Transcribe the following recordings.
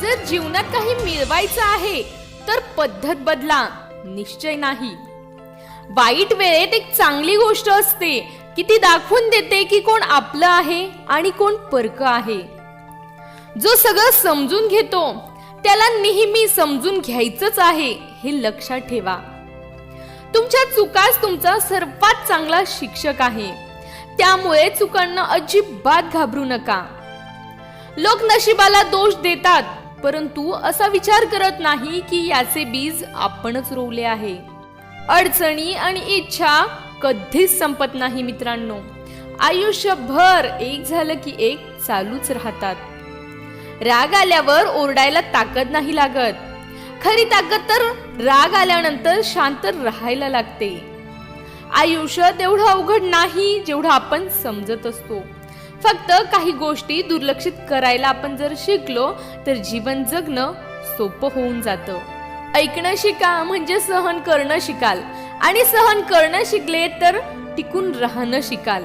जर जीवनात काही मिळवायचं आहे तर पद्धत बदला. निश्चय नाही. वाईट वेळेत एक चांगली गोष्ट असते की ती दाखवून देते की कोण आपलं आहे आणि कोण परक आहे. जो सगळं समजून घेतो त्याला नेहमी समजून घ्यायचंच आहे हे लक्षात ठेवा. तुमच्या चुकाच तुमचा सर्वात चांगला शिक्षक आहे. त्यामुळे चुकांना अजिबात घाबरू नका. लोक नशिबाला दोष देतात परंतु असा विचार करत नाही की याचे बीज आपणच रोवले आहे. अडचणी आणि इच्छा कधीच संपत नाही मित्रांनो. आयुष्यभर एक झालं की एक चालूच राहतात. राग आल्यावर ओरडायला ताकद नाही लागत. खरी ताकद तर राग आल्यानंतर शांत राहायला लागते. आयुष्य तेवढं अवघड नाही जेवढं आपण समजत असतो. फक्त काही गोष्टी दुर्लक्षित करायला आपण जर शिकलो तर जीवन जगणं सोपं होऊन जातं. ऐकणं शिका म्हणजे सहन करणं शिकाल. आणि सहन करणं शिकले तर टिकून राहणं शिकाल.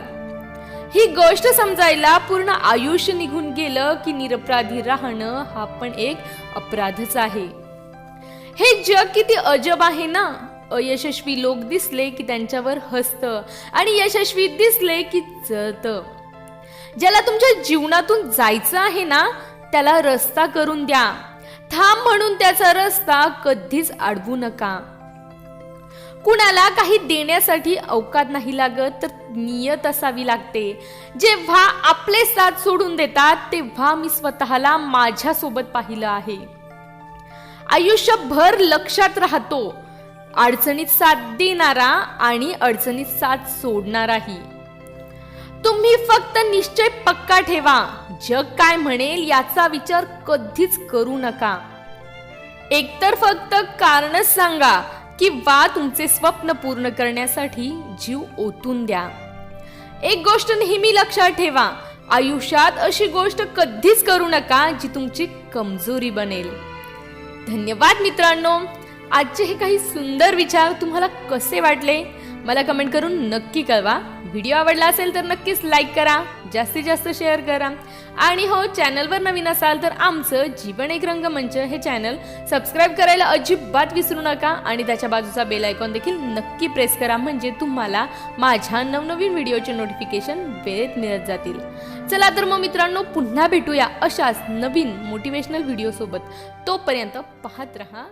ही गोष्ट समजायला पूर्ण आयुष्य निघून गेलं की निरपराधी राहणं हा पण एक अपराधच आहे. हे जग किती अजब आहे ना? अयशस्वी लोक दिसले की त्यांच्यावर हसत आणि यशस्वी दिसले की जळत. ज्याला तुमच्या जीवनातून जायचं आहे ना त्याला रस्ता करून द्या. थांब म्हणून त्याचा रस्ता कधीच अडवू नका. कुणाला काही देण्यासाठी अवकात नाही लागत तर नियत असावी लागते. जेव्हा आपले साथ सोडून देतात तेव्हा मी स्वतःला माझ्या सोबत पाहिलं आहे. आयुष्यभर लक्षात राहतो अडचणीत साथ देणारा आणि अडचणीत साथ सोडणाराही. तुम्ही फक्त निश्चय पक्का ठेवा. जग काय म्हणेल याचा विचार कधीच करू नका. एकतर फक्त कारणच सांगा किंवा तुमचे स्वप्न पूर्ण करण्यासाठी जीव ओतून द्या. एक गोष्ट नेहमी लक्षात ठेवा आयुष्यात अशी गोष्ट कधीच करू नका जी तुमची कमजोरी बनेल. धन्यवाद मित्रांनो. आजचे हे काही सुंदर विचार तुम्हाला कसे वाटले? मला कमेंट करून नक्की कळवा. व्हिडिओ आवडला असेल तर नक्कीच लाईक करा. जास्तीत जास्त शेअर करा. आणि हो चॅनलवर नवीन असाल तर आमचं जीवन एक रंगमंच हे चॅनल सबस्क्राईब करायला अजिबात विसरू नका. आणि त्याच्या बाजूचा बेल आयकॉन देखील नक्की प्रेस करा. म्हणजे तुम्हाला माझ्या नवनवीन व्हिडिओचे नोटिफिकेशन वेळेत मिळत जातील. चला तर मग मित्रांनो पुन्हा भेटूया अशाच नवीन मोटिवेशनल व्हिडिओसोबत तोपर्यंत पाहत रहा.